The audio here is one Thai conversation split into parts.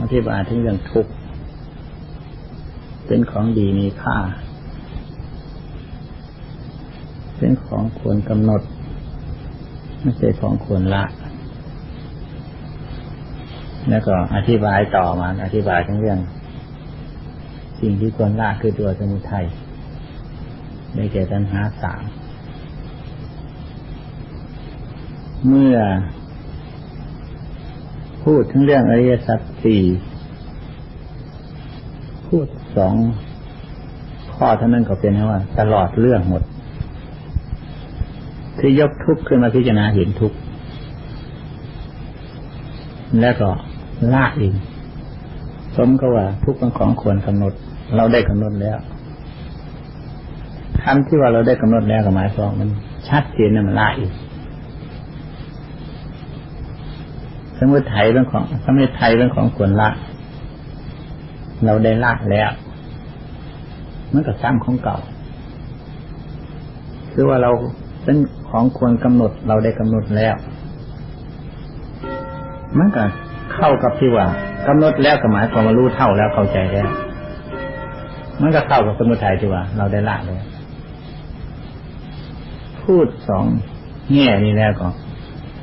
อธิบายถึงเรื่องทุกข์เป็นของดีมีค่า เป็นของควรกำหนด ไม่ใช่ของควรละ แล้วก็อธิบายต่อมา อธิบายทั้งเรื่อง สิ่งที่ควรละคือตัวสมุทัยได้แก่ตัณหาสามเมื่อ พูดถึงเรื่องอริยสัจสี่พูดสองข้อเท่านั้นก็เป็นว่า ตลอดเรื่องหมด คือยกทุกข์ขึ้นมาพิจารณาเห็นทุกข์แล้วก็ละเองสมก็ว่า ทุกข์เป็นของควรกำหนด เราได้กำหนดแล้วคำที่ว่าเราได้กำหนดแล้วกับหมายความมัน ชัดเจนนะมันละอีก สมุทัยเรื่องของสมุทัยเรื่องของควรละเราได้ละแล้วมันก็ซ้ำของเก่า คือว่าเราเป็นของควรกำหนดเราได้กำหนดแล้วมันก็เข้ากับที่ว่ากำหนดแล้วก็หมายความว่ารู้เท่าแล้วเข้าใจแล้วมันก็เข้ากับสมุทัยที่ว่า เราได้ละแล้วพูดสองแง่นี้แล้วก็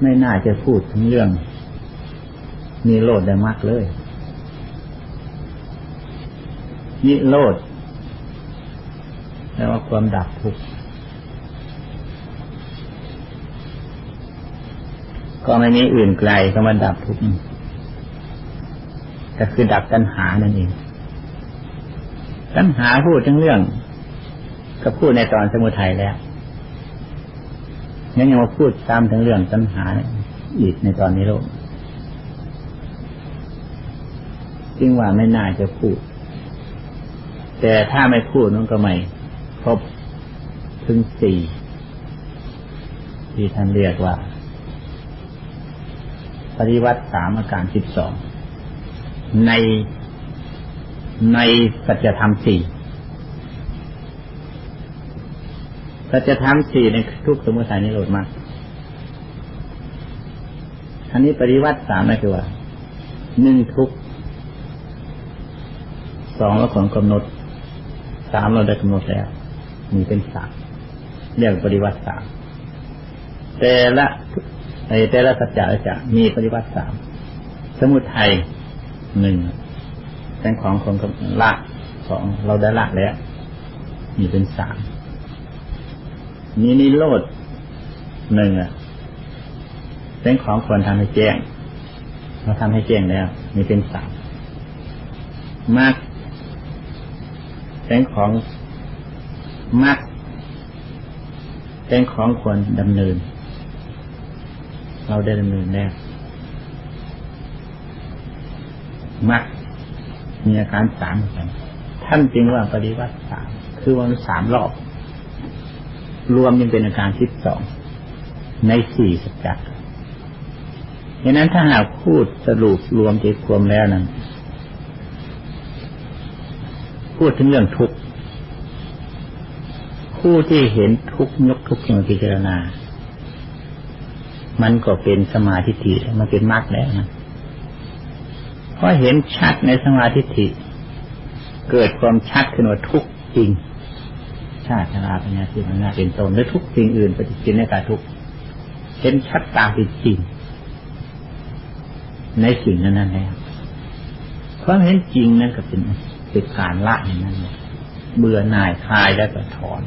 ไม่น่าจะพูดถึงเรื่อง นิโรธได้มากเลย นิโรธแปลว่าความดับทุกข์ก็ไม่มีอื่นไกลก็มาดับทุกข์ก็คือดับตัณหานั่นเอง ตัณหาพูดถึงเรื่อง ก็พูดในตอนสมุทัยแล้วยังยังมาพูดตามถึงเรื่องตัณหาอีกในตอนนี้โลก จึงว่าไม่น่าจะพูด แต่ถ้าไม่พูดนั่นก็ไม่ครบถึงสี่ที่ท่านเรียกว่า ปฏิวัติสามอาการสิบสองในในสัจธรรมสี่สัจธรรมสี่ในทุกสมุทัยนิโรธมากอันนี้ปฏิวัติสามนะคือว่าหนึ่งทุก สองเราของกำหนดสามเราได้กำหนดแล้วมีเป็นสามเรียกปฏิวัติสามแต่ละแต่ละสัจจะจะมีปฏิวัติสามสมุทัยหนึ่งเป็นของคนละสองเราได้ละแล้วมีเป็นสามมีนิโรธหนึ่งอะเป็นของควรทำให้แจ้งเราทำให้แจ้งแล้วมีเป็นสามมาก เป็นของมักเป็นของควรดำเนิน เราได้ดำเนินแล้วมักมีอาการสามเหมือนกันท่านจึงว่าปฏิวัติสามคือวันสามรอบ รวมยังเป็นอาการที่สองในสี่สัจจะดังนั้นถ้าหากพูดสรุปรวมใจความแล้วนั้น พูดถึงเรื่องทุกข์ผู้ที่เห็นทุกข์ยกทุกข์มาพิจารณา มันก็เป็นสมาธิฏฐิมันเป็นมรรคแล้วนะเพราะเห็นชัดในสมาธิฏฐิเกิดความชัดขึ้นว่าทุกข์จริง ชาติชราปัญญาที่มันน่าเป็นตนและทุกสิ่งอื่นปฏิจินในการทุกข์เห็นชัดตามเป็นจริง ในสิ่งนั้นนั่นแล้วความเห็นจริงนั่นก็เป็น เป็นการละอย่างนั้นเลยเบื่อหน่ายคลายแล้วก็ถอน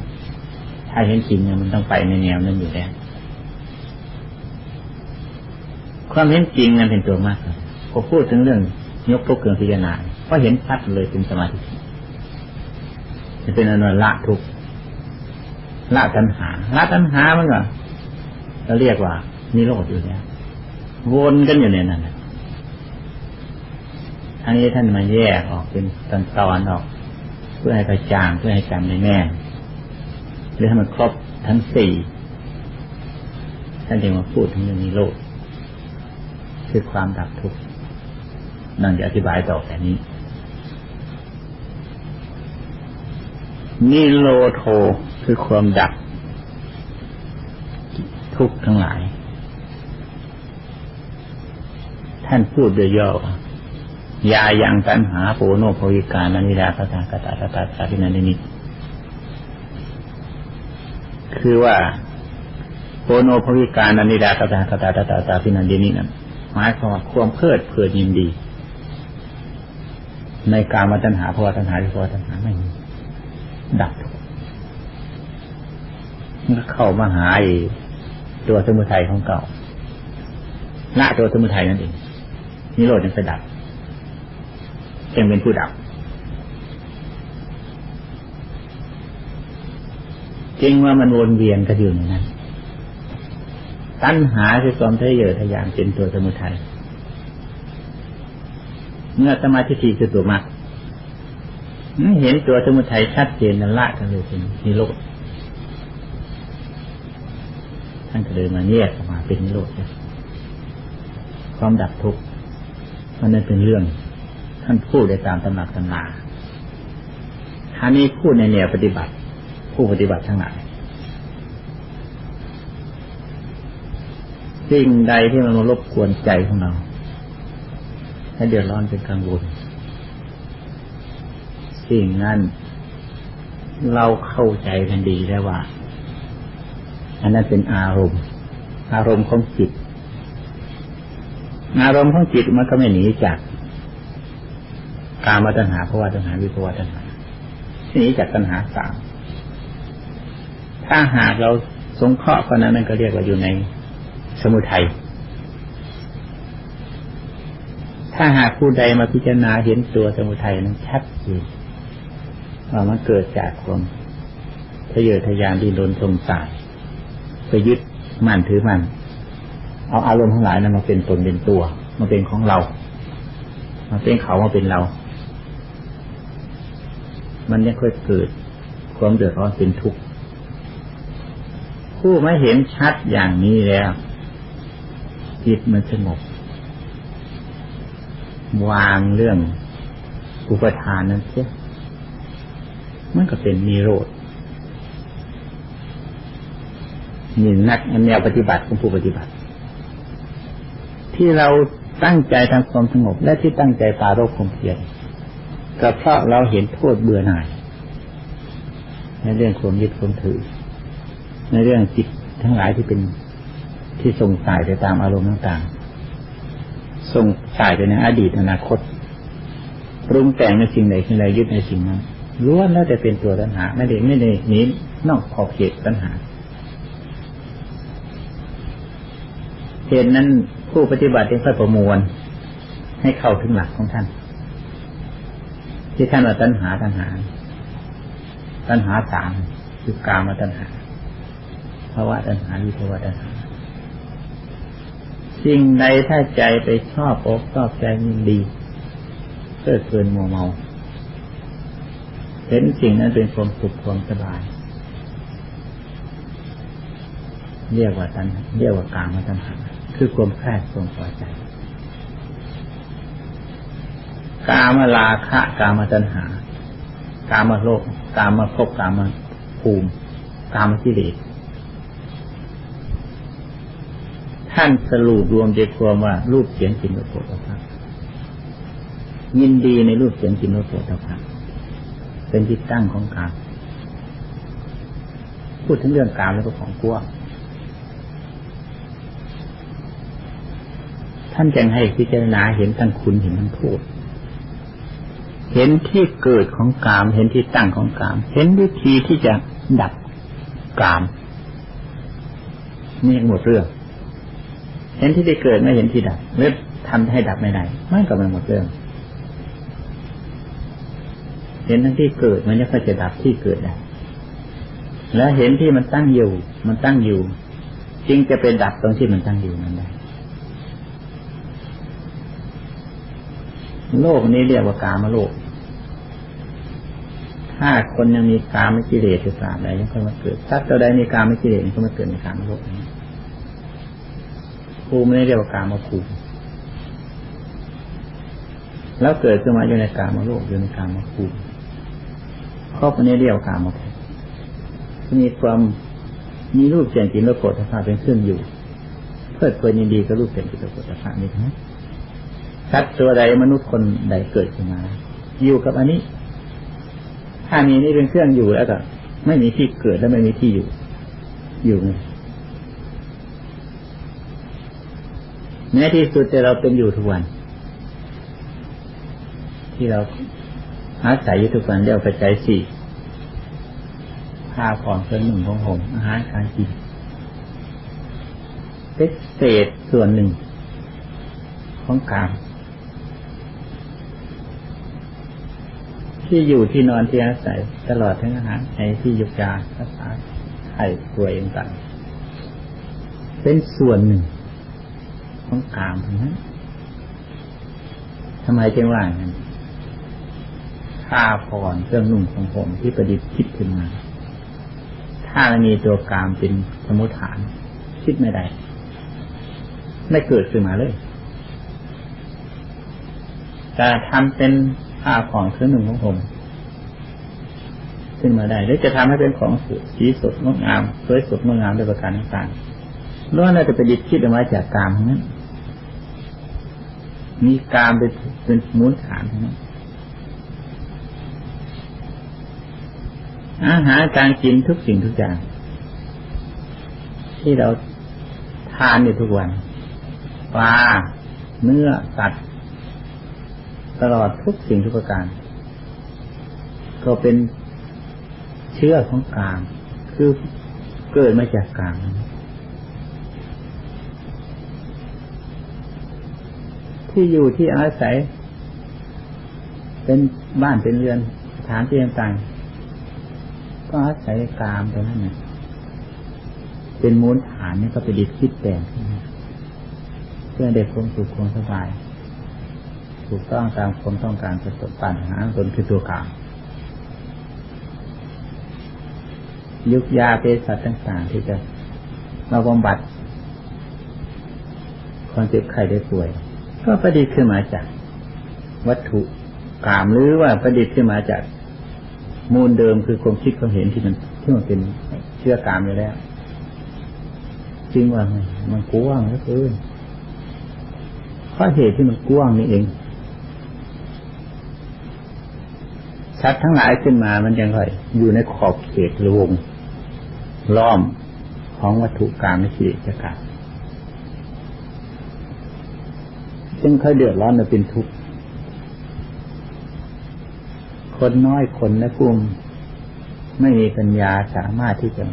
ถ้าเห็นจริงเนี่ยมันต้องไปในแนวนั้นอยู่แล้วความเห็นจริงนั้นเป็นตัวมากพอพูดถึงเรื่องยกทุกเกินพิจารณาก็เห็นชัดเลยเป็นสมาธิจะเป็นอนุละทุกละตัณหาละตัณหามันก็เราเรียกว่านิโรธอยู่แล้ววนกันอยู่ในนั้น ทั้งนี้ท่านมาแยกออกเป็นตอนตอนออก เพื่อให้กระจ่างเพื่อให้จำในแน่หรือให้มันครบทั้งสี่ท่านจึงมาพูดถึงเรื่องนิโรธคือความดับทุกข์นั่งจะอธิบายต่อแบบนี้นิโรโทคือความดับ ทุกข์ทั้งหลาย ท่านพูดโดยย่อ ยาอยังตัณหาโปโนภวิการนันิดาตตากตาตตาตาทินันนิคือว่าโปโนภวิการนันิดาตตากตาตตาตาทินันนินั้นหมายความว่าความเพลิดเพลินยินดี ในการมาตัณหาภาวะตัณหาวิภาวะตัณหาไม่มีดับมันเข้ามาหาตัวสมุทัยของเก่าละตัวสมุทัยนั่นเองนิโรธยังสดับ ยังเป็นผู้ดับ จริงว่ามันวนเวียนกันอยู่ในนั้น ตัณหาคือความทะเยอทะยานเป็นตัวสมุทัย เมื่อสมาธิทีคือตัวมรรคเห็นตัวสมุทัยชัดเจนละกันเลยเป็นนิโรธท่านก็เลยมาแยกออกมาเป็นนิโรธความดับทุกข์มันนั่นเป็นเรื่อง ท่านพูดได้ตามตำหนักตำนาท่านี้พูดในแนวปฏิบัติ ผู้ปฏิบัติทั้งหลายสิ่งใดที่มันมารบกวนใจของเรา ให้เดือดร้อนเป็นกังวลสิ่งนั้นเราเข้าใจกันดีแล้วว่า อันนั้นเป็นอารมณ์ อารมณ์ของจิต อารมณ์ของจิตมันก็ไม่หนีจาก การมาตัญหาภาวะตัญหาวิภาวะตัญหาทีนี้จากตัญหาสามถ้าหากเราสงเคราะห์คนนั้นนั่นก็เรียกว่าอยู่ในสมุทัยถ้าหากผู้ใดมาพิจารณาเห็นตัวสมุทัยนั้นชัดเจนว่ามันเกิดจากความทะเยอทะยานดินรนสงสารไปยึดมั่นถือมั่นเอาอารมณ์ทั้งหลายนั้นมาเป็นตนเป็นตัวมาเป็นของเรามาเป็นเขามาเป็นเรา มันยังค่อยเกิดความเดือดร้อนเป็นทุกข์ผู้ไม่เห็นชัดอย่างนี้แล้วจิตมันสงบ วางเรื่องอุปทานนั้นเสียมันก็เป็นมีโรธนี่นักแนวปฏิบัติของผู้ปฏิบัติ ที่เราตั้งใจทำความสงบและที่ตั้งใจปาโรคความเพียร ก็เพราะเราเห็นโทษเบื่อหน่าย ในเรื่องความยึดความถือ ในเรื่องจิตทั้งหลายที่เป็นที่ส่งสายไปตามอารมณ์ต่างๆส่งสายไปในอดีตอนาคตปรุงแต่งในสิ่งใดสิ่งใดยึดในสิ่งนั้นล้วนแล้วแต่เป็นตัวปัญหาไม่ได้ไม่ได้หนีนอกขอบเขตปัญหาเหตุนั้นผู้ปฏิบัติจึงค่อยประมวลให้เข้าถึงหลักของท่าน ที่ท่านว่าตัณหาตัณหา ตัณหาสามคือกามาตัณหาภาวะตัณหาวิภาวะตัณหา สิ่งใดถ้าใจไปชอบอกชอบใจมันดีเกิดเกินมัวเมา เห็นสิ่งนั้นเป็นความสุขความสบาย เรียกว่าตัณเรียกว่ากามาตัณหา คือความแค่ความพอใจ กามลาคะ กามตัณหา กามโลก กามภพกามภูมิ กามกิเลสท่านสรุปรวมใจความว่ารูปเสียงกลิ่นรสโผฏฐัพยินดีในรูปเสียงกลิ่นรสโผฏฐัพเป็นที่ตั้งของกามพูดถึงเรื่องกามแล้วก็ของกลัวท่านจึงให้พิจารณาเห็นทั้งคุณเห็นทั้งโทษ เห็นที่เกิดของกาม เห็นที่ตั้งของกาม เห็นวิธีที่จะดับกาม นี่หมดเรื่อง เห็นที่ได้เกิดไม่เห็นที่ดับเลือทำให้ดับไม่ได้มันก็ไม่หมดเรื่อง เห็นทั้งที่เกิดมันจะจะดับที่เกิดได้แล้วเห็นที่มันตั้งอยู่ มันตั้งอยู่ จึงจะเป็นดับตรงที่มันตั้งอยู่นั้นได้ โลกนี้เรียกว่ากามโลก ถ้าคนยังมีกามกิเลสอยู่ตราบใดยังค่อยมาเกิดถ้าตัวใดมีกามกิเลสยังค่อยมาเกิดในกามโลกนี้ภูมิไม่เรียกว่ากามภูมิแล้วเกิดขึ้นมาอยู่ในกามโลกอยู่ในกามภูมิครอบนี้เรียกว่ากามภูมิมีความมีรูปเสียงกลิ่นรสโผฏฐัพพะเป็นเครื่องอยู่ เพื่อเพลินยินดีกับรูปเสียงกลิ่นรสโผฏฐัพพะนี่ทั้ง สัตว์ตัวใดมนุษย์คนใดเกิดขึ้นมา อยู่กับอันนี้ ถ้ามีนี่เป็นเครื่องอยู่แล้วก็ไม่มีที่เกิดและไม่มีที่อยู่ อยู่ไงแม้ที่สุดแต่เราเป็นอยู่ทุกวัน ที่เราอาศัยอยู่ทุกวันเรียกปัจจัยสี่ผ้าผ่อนเครื่องหนึ่งของผมอาหารการกินเป็นเศษส่วนหนึ่งของกาม ที่อยู่ที่นอนที่อาศัยตลอดทั้งอาหารในที่ยุกยารักษาไข้ป่วยต่างๆเป็นส่วนหนึ่งของกามทั้งนั้นทำไมจึงว่างั้นผ้าผ่อนเครื่องนุ่งของผมที่ประดิษฐ์คิดขึ้นมา ถ้ามีตัวกามเป็นสมุทฐาน คิดไม่ได้ ไม่เกิดขึ้นมาเลย แต่ทำเป็น ผ้าผ่อนเครื่องนุ่งของผมขึ้นมาได้หรือจะทำให้เป็นของสีสดงดงามสวยสดงดงามด้วยประการต่างๆล้วนแล้วจะไปดิษฐ์คิดออกมาจากกามทั้งนั้นมีกามเป็นเป็นมูลฐานทั้งนั้นอาหารการกินทุกสิ่งทุกอย่าง ที่เราทานอยู่ทุกวันปลาเนื้อสัตว์ ตลอดทุกสิ่งทุกประการ ก็เป็นเชื้อของกลามคือเกิดมาจากกลามที่อยู่ที่อาศัย เป็นบ้านเป็นเรือนสถานที่ต่างๆก็อาศัยกามตรงนั้นนะเป็นมูลฐานนี่ก็ไปดิดคิดแต่งเพื่อเด็กคงสุขคงสบาย ถูกต้องตามความต้องการประสบปัญหาตนคือตัวกลามยุกยาเภสัชต่างๆ ที่จะมาบำบัดคนเจ็บไข้ได้ป่วย ก็ประดิษฐ์ขึ้นมาจาก วัตถุกามหรือว่าประดิษฐ์ขึ้นมาจากมูลเดิมคือความคิดความเห็นที่มันที่มันเป็นเชื่อกามอยู่แล้วจริงว่ามันกว้างเหลือเกินเพราะเหตุที่มันกว้างนี่เอง ชัดทั้งหลายขึ้นมามันยังไงอยู่ในขอบเขตรวงล้อมของวัตถุกรรมในชีวิตกาศจึงเคยเดือดร้อนและเป็นทุกข์คนน้อยคนนะกลุ่มไม่มีปัญญาสามารถที่จะ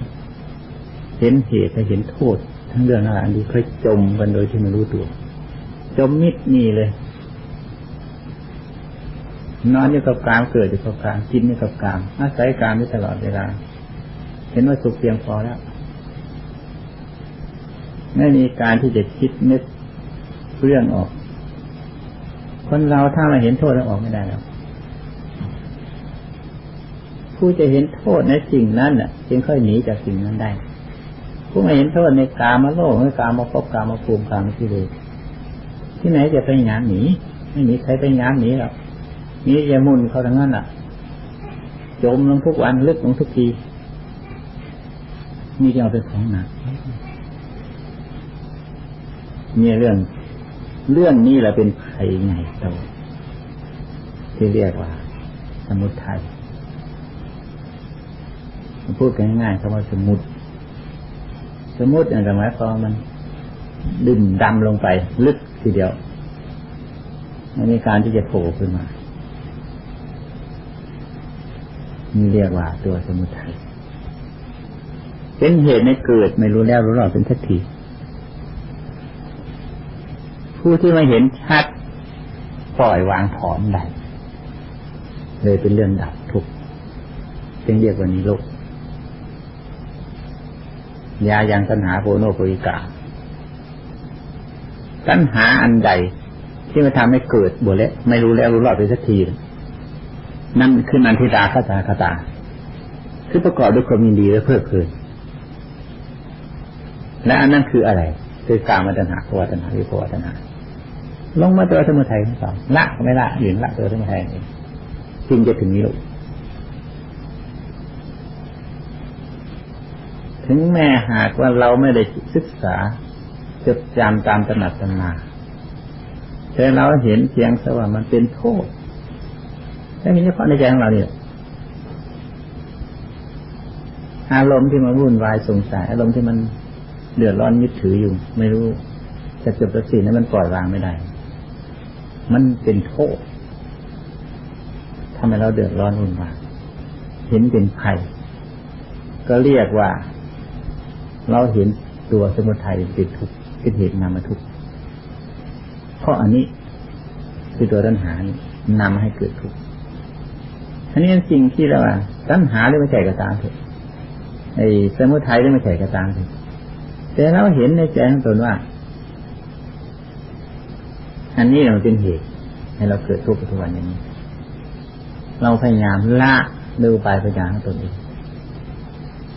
เห็นเหตุและเห็นโทษ ทั้งเรื่องอะไรนี้เคยจมกันโดยที่ไม่รู้ตัว จมมิดนี่เลย นอนอยู่กับกามเกิดอยู่กับกามกินอยู่กับกามอาศัยกามอยู่ตลอดเวลา เห็นว่าสุขเพียงพอแล้ว ไม่มีการที่จะคิดนึกเรื่องออก คนเราถ้าเราเห็นโทษแล้วออกไม่ได้แล้วผู้จะเห็นโทษในสิ่งนั้นน่ะ จึงค่อยหนีจากสิ่งนั้นได้ ผู้ไม่เห็นโทษในกามาโลกในกามาพบกามาภูมิกามาที่เลยที่ไหนจะไปงานหนีไม่มีใครไปงานหนีหรอก นี่จะมุนเขาทั้งนั้นอะ จมลงทุกวันลึกลงทุกทีมีจะเอาไปของหนักมีเรื่อง เรื่องนี้แหละเป็นภัยไงโตที่เรียกว่า สมุทัยพูดง่ายๆคำว่าสมุดสมุดอย่างหมายความมันดึงดำลงไป ลึกทีเดียวไม่มีการที่จะโผล่ขึ้นมา นี่เรียกว่าตัวสมุทัยเป็นเหตุในเกิดไม่รู้แล้วรู้รอดเป็นทักทีผู้ที่มาเห็นชัดปล่อยวางถอนได้เลยเป็นเรื่องดับทุกจึงเรียกว่านิโรธยายังตัณหาโพโนโพยิกาตัณหาอันใดที่มาทำให้เกิดบวเละไม่รู้แล้วรู้รอดไปสักที นั่นคือนันทิดาคาตาคาตา คือประกอบด้วยความยินดีและเพลิดเพลินและอันนั้นคืออะไร คือการมาตัณหาภวตัณหาวิภวตัณหาลงมาตัวสมุทัยทั้งสองละไม่ละหยืนละตัวสมุทัยเองจึงจะถึงนิโรธถึงแม้หากว่าเราไม่ได้ศึกษาจดจำตามตำหนักตำนาแต่เราเห็นเพียงแต่ว่ามันเป็นโทษ แค่เห็นเฉพาะในใจของเราเนี่ยอารมณ์ที่มันวุ่นวายสงสัยอารมณ์ที่มันเดือดร้อนยึดถืออยู่ ไม่รู้จะจบประสิทธิ์นั้นมันปล่อยวางไม่ได้ มันเป็นโทษทำให้เราเดือดร้อนวุ่นวายเห็นเป็นภัยก็เรียกว่า เราเห็นตัวสมุทัยเป็นทุกข์เป็นเหตุนำมาทุกข์เพราะอันนี้คือตัวตัณหานำให้เกิดทุกข์ อันนี้สิ่งที่เราตัณหาหรือไม่ใช่กระตามเถอะไอ้สมุทัยหรือไม่ใช่กระตามเถอะแต่เราเห็นในใจของตนว่า อันนี้เราเป็นเหตุ ให้เราเกิดทุกข์ทุกวันอย่างนี้ เราพยายามละดูไปพยายามของตนเอง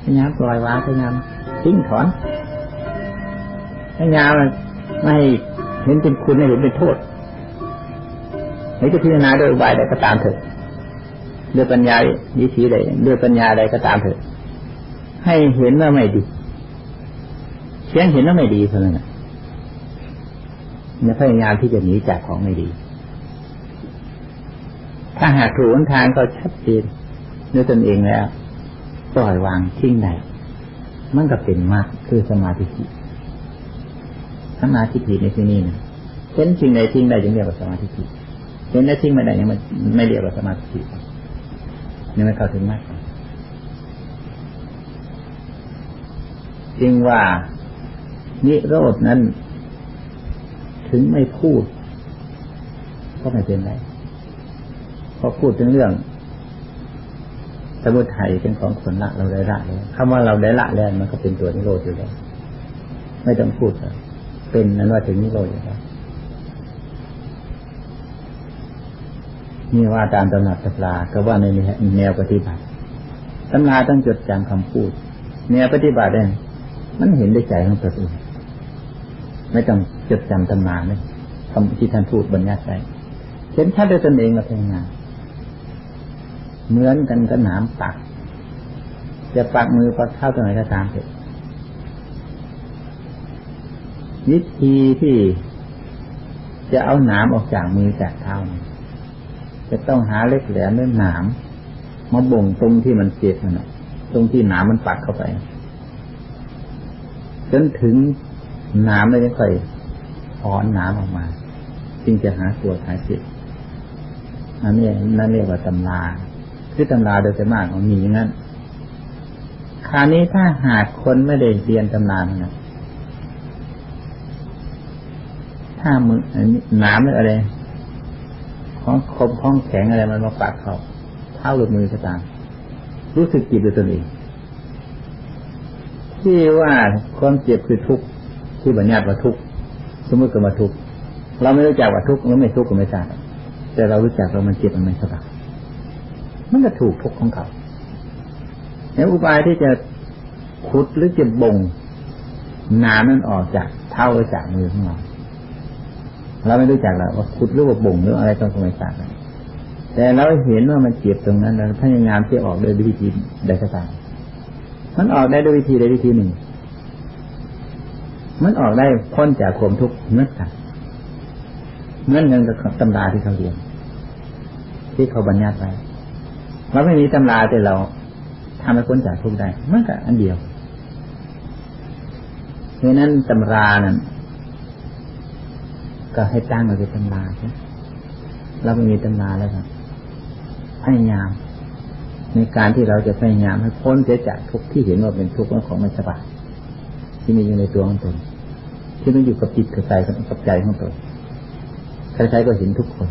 พยายามปล่อยวางพยายามทิ้งถอนพยายามไม่เห็นเป็นคุณไม่เห็นเป็นโทษหรือจะพิจารณาโดยอุบายใดก็ตามเถอะ ด้วยปัญญาวิธีใดด้วยปัญญาใดก็ตามเถอะ ให้เห็นว่าไม่ดีเชียงเห็นว่าไม่ดีเท่านั้นเนี่ยพยายามที่จะหนีจากของไม่ดี ถ้าหากถูกทางก็ชัดเจนด้วยตนเองแล้วปล่อยวางทิ้งได้มันก็เป็นมากคือสมาธิสมาธิในที่นี้นะเห็นสิ่งใดทิ้งได้จึงเรียกว่าสมาธิเห็นได้ทิ้งไม่ได้ยังไม่ไม่เรียกว่าสมาธิ นี่ไม่เข้าถึงมากจริงว่านิโรดนั้น ถึงไม่พูด ก็ไม่เป็นไรเพอพูดถึงเรื่อง สมุทัยเป็นของคนละเราได้ละแล้วคำว่าเราได้ละแล้วมันก็เป็นตัวนิโรธอยู่แล้ว ไม่ต้องพูดเลยเป็นนั้นว่าถึงนิโรธอยู่แล้ว นี่ว่าตามตำหนักตำราก็ว่าในแนวปฏิบัติตำราต้องจดจำคำพูด แนวปฏิบัติเนี่ยมันเห็นได้ใจของตัวเองไม่ต้องจดจำตำนาเลยคำที่ท่านพูดบรรยายไปเห็นชัดด้วยตนเองมาเป็นงานเหมือนกันกับหนามปัก จะปักมือปักเท้าตรงไหนก็ตามเถอะวิธีที่จะเอาหนามออกจากมือจากเท้า จะต้องหาเล็กแหลมเรื่อหนามมาบ่งตรงที่มันเจ็บนะตรงที่หนามมันปักเข้าไป จนถึงหนามเลยค่อยถอนหนามออกมา จึงจะหาตัวหายเจ็บอันนี้นั่นเรียกว่าตำราคือตำราโดยจะมากของมีอย่างนั้นคราวนี้ถ้าหากคนไม่ได้เรียนตำรานะถ้ามือหนามหรืออะไร ของคมของแข็งอะไรมันมาปักเขาเท้าหรือมือก็ตามรู้สึกจิตด้วยตนเองที่ว่าความเจ็บคือทุกข์ที่บัญญัติว่าทุกข์สมมติก็มาทุกข์เราไม่รู้จักว่าทุกข์หรือไม่ทุกข์ก็ไม่ทราบแต่เรารู้จักว่ามันเจ็บมันไม่สบายมันก็ถูกทุกข์ของเขาแล้วอุบายที่จะขุดหรือจะบ่งน้ำนั้นออกจากเท้าหรือจากมือของเรา เราไม่รู้จักหรอกว่าขุดหรือว่าบ่งหรืออะไรต้องไม่ทราบแต่เราเห็นว่ามันเจ็บตรงนั้นเราพยายามที่ออกโดยวิธีใดก็ตามมันออกได้ด้วยวิธีใดวิธีหนึ่ง มันออกได้พ้นจากความทุกข์เมื่อกันเมื่อเงินกับตำราที่เขาเรียน ที่เขาบัญญัติไว้เราไม่มีตำราแต่เราทำให้พ้นจากทุกข์ได้มันก็อันเดียวเพราะนั้นตำรานั้น ก็ให้ตั้งมาเป็นตำราใช่เราไม่มีตำราแล้วครับพยายาม ในการที่เราจะพยายามให้พ้นเสียจากทุกที่เห็นว่าเป็นทุกข์ของไม่สบายที่มีอยู่ในตัวของตนที่มันอยู่กับจิตกับใจกับใจของตนใครๆก็เห็นทุกคน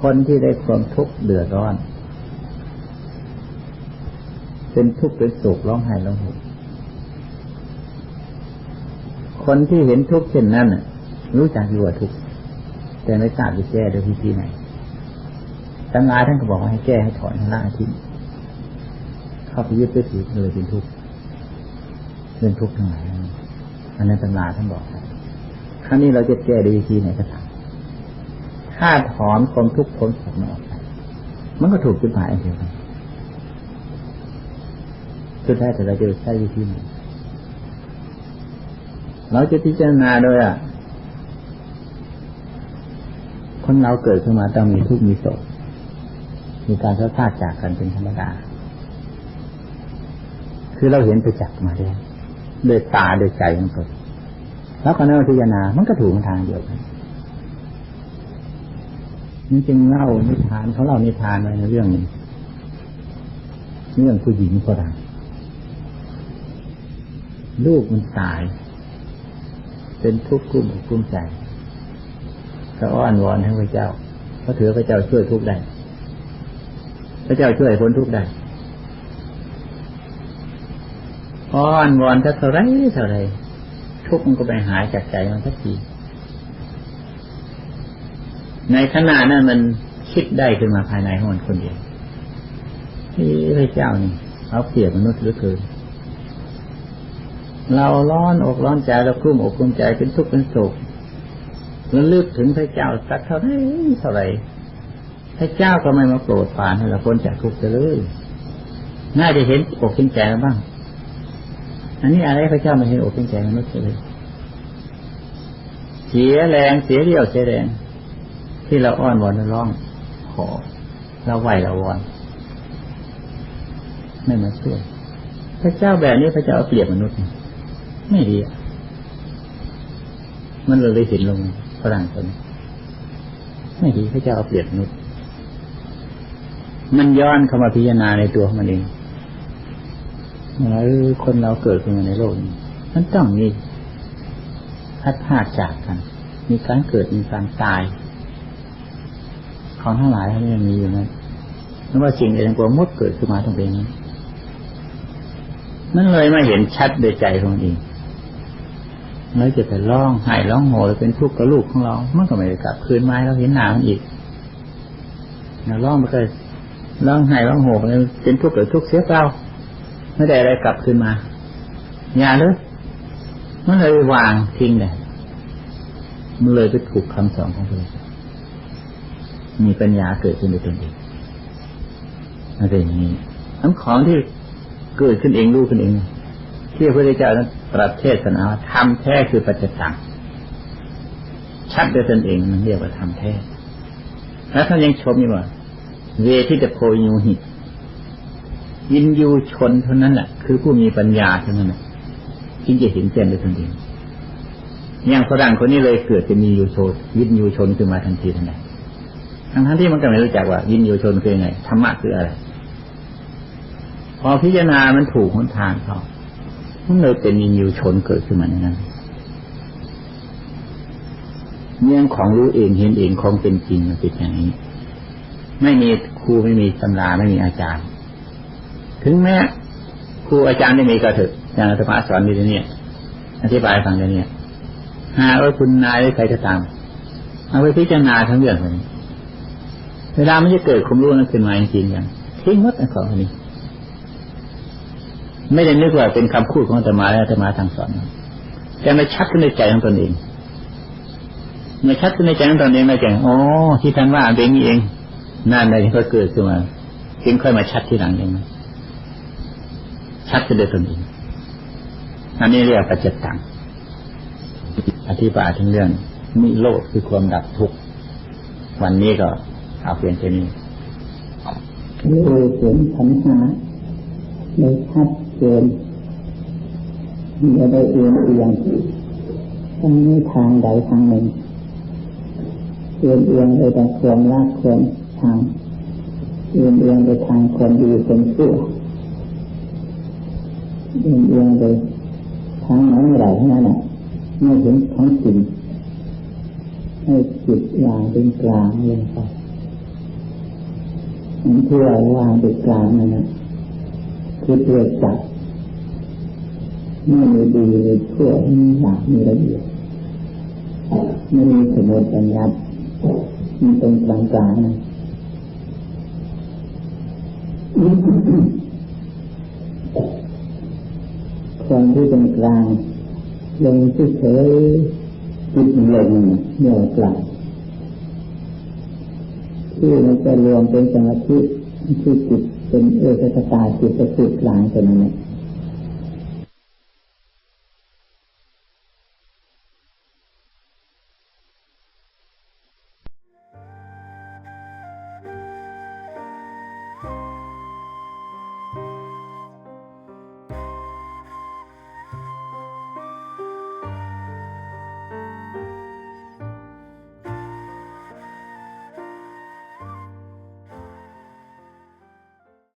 คนที่ได้ความทุกข์เดือดร้อน เป็นทุกข์เป็นโศกร้องไห้ร้องห่ม คนที่เห็นทุกข์เช่นนั้นรู้จักอยู่ว่าทุกข์แต่ไม่ทราบจะแก้ด้วยวิธีไหนตั้งงาท่านก็บอกว่าให้แก้ให้ถอนทั้ละทิ้งเข้าไปยึดไปถือเลยเป็นทุกข์เรื่องทุกข์ทั้งหลายอันนั้นตำราท่านบอกครั้งนี้เราจะแก้ด้วยวิธีไหนก็ตามถ้าถอนความทุกข์ความสุขมันออกไปมันก็ถูกจุดหมายเดียวกันสุดท้ายแต่เราจะใช้วิธีไหน เราจะพิจารณาโดยอะ คนเราเกิดขึ้นมาต้องมีทุกข์มีโศกมีการพัดพลาดจากกันเป็นธรรมดา คือเราเห็นไปจักมาแล้วด้วยตาด้วยใจของตนแล้วก็เนื้อพิจารณา มันก็ถูกทางเดียวกันนี่จึงเล่านิทานเขาเล่านิทานไว้ในเรื่องนี้เรื่องผู้หญิงคนนั้นลูกมันตาย เป็นทุกข์กุ้มกุ้มใจก็อ้อนวอนให้พระเจ้าเพราะถือพระเจ้าช่วยทุกได้พระเจ้าช่วยพ้นทุกได้อ้อนวอนเท่าไรเท่าไรทุกมันก็ไปหายจากใจมันสักทีในขณะนั้นมันคิดได้ขึ้นมาภายในของมันคนเดียวที่พระเจ้านี่เอาเปรียบมนุษย์เหลือเกิน เราร้อนอกร้อนใจเราคุ้มอกคุ้มใจเป็นทุกข์เป็นโศกระลึกถึงพระเจ้าสักเท่าไหรเท่าไรพระเจ้าก็ไม่มาโปรดปานให้เราพ้นจากทุกข์เลยน่าจะเห็นอกเห็นใจบ้าง อันนี้อะไรพระเจ้าไม่เห็นอกเห็นใจมนุษย์เลยเสียแรงเสียเรี่ยวเสียแรง ที่เราอ้อนวอนร้องขอเราไหวเราวอนไม่มาช่วย พระเจ้าแบบนี้พระเจ้าเปรียบมนุษย์ ไม่ดีมันเลยเห็นลงฝรั่งคนไม่ดีพระเจ้าเอาเปรียบมนุษย์มันย้อนเข้ามาพิจารณาในตัวมันเองแล้วคนเราเกิดขึ้นมาในโลกนี้มันต้องมีพัดพาจากกัน มีการเกิดมีการตาย ของทั้งหลายที่มันมีอยู่นั้นไม่ว่าสิ่งใดทั้งปวงมดเกิดขึ้นมาทั้งเป็นนี้มันเลยมาเห็นชัดโดยใจของเอง แล้วจะไปร้องไห้ร้องโหยเป็นทุกข์กับลูกของเรา มันก็ไม่ได้กลับคืนมาเราเห็นหนามันอีกเราร้องมันก็ร้องไห้ร้องโหยเป็นทุกข์กับทุกข์เสียเปล่าไม่ได้อะไรกลับคืนมาอย่าเลยมันเลยวางทิ้งเลยมันเลยไปถูกคำสอนของพระมีปัญญาเกิดขึ้นในตนเองอะไรอย่างนี้ทั้งของที่เกิดขึ้นเองรู้ขึ้นเองที่พระพุทธเจ้านั้น ตรัสเทศนาทำแท้คือปัจจตังชัดด้วยตนเองมันเรียกว่าทำแท้ แล้วท่านยังชมอยู่ว่า เวทิตโพยูหิตยินยูชนเท่านั้นแหละคือผู้มีปัญญาเท่านั้นแหละที่จะเห็นแจ้งด้วยตนเองอย่างฝรั่งคนนี้เลยเกิดจะมียูโชนยินยูชนขึ้นมาทันทีทันใดทั้งทั้งที่มันก็ไม่รู้จักว่า ยินยูชนคือไงธรรมะคืออะไร พอพิจารณามันถูกหนทางเขา มันเลยเป็นยินยูชนเกิดขึ้นมาในนั้นเรื่องของรู้เองเห็นเองของเป็นจริงมันเป็นอย่างนี้ ไม่มีครูไม่มีตำราไม่มีอาจารย์ ถึงแม้ครูอาจารย์ไม่มีก็เถอะอย่างธรรมะสอนดีเนี่ยอธิบายฟังเลยเนี่ยหาว่าคุณนายหรือใครก็ตาม เอาไปพิจารณาทั้งเรื่องนี้เวลามันจะเกิดความรู้นั้นขึ้นมาจริงๆอย่างทิ้งหมดอันของนี้ ไม่ได้นึกว่าเป็นคำพูดของธรรมาและธรรมาทางสอนแต่ไม่ชัดขึ้นในใจของตนเองไม่ชัดขึ้นในใจของตนเองไม่แก่อ๋อที่ท่านว่าเป็นนี้เองนั่นอะไรที่เขาเกิดขึ้นมาจึงค่อยมาชัดที่หลังเองชัดขึ้นโดยตนเองอันนี้เรียกปัจจตังอธิบายถึงเรื่องนิโรธคือความดับทุกข์วันนี้ก็เอาเพียงแค่นี้นี่เห็นปัญหาในชัด เจนมีอะไรเอียงเอียงต้องมีทางใดทางหนึ่งเอียงเอียงไปทางความรักความทางเอียงเอียงไปทางความดีความชั่วเอียงเอียงไปทางไหนไม่ได้ทั้งนั้นแหละไม่เห็นของจริงให้จิตวางเป็นกลางลงไปมันที่เราวางเป็นกลางนั่นนะ คือตัวจับไม่มีดีเลยชั่วมีหนักมีละเอียดไม่มีสมุดปัญญามันเป็นกลางกลางคนที่เป็นกลางลงที่เฉยจิตลงเมื่อยกลับที่มันจะรวมเป็นสมาธิที่จิต เป็นเอเกตตาจิตสติหลังตัวนี้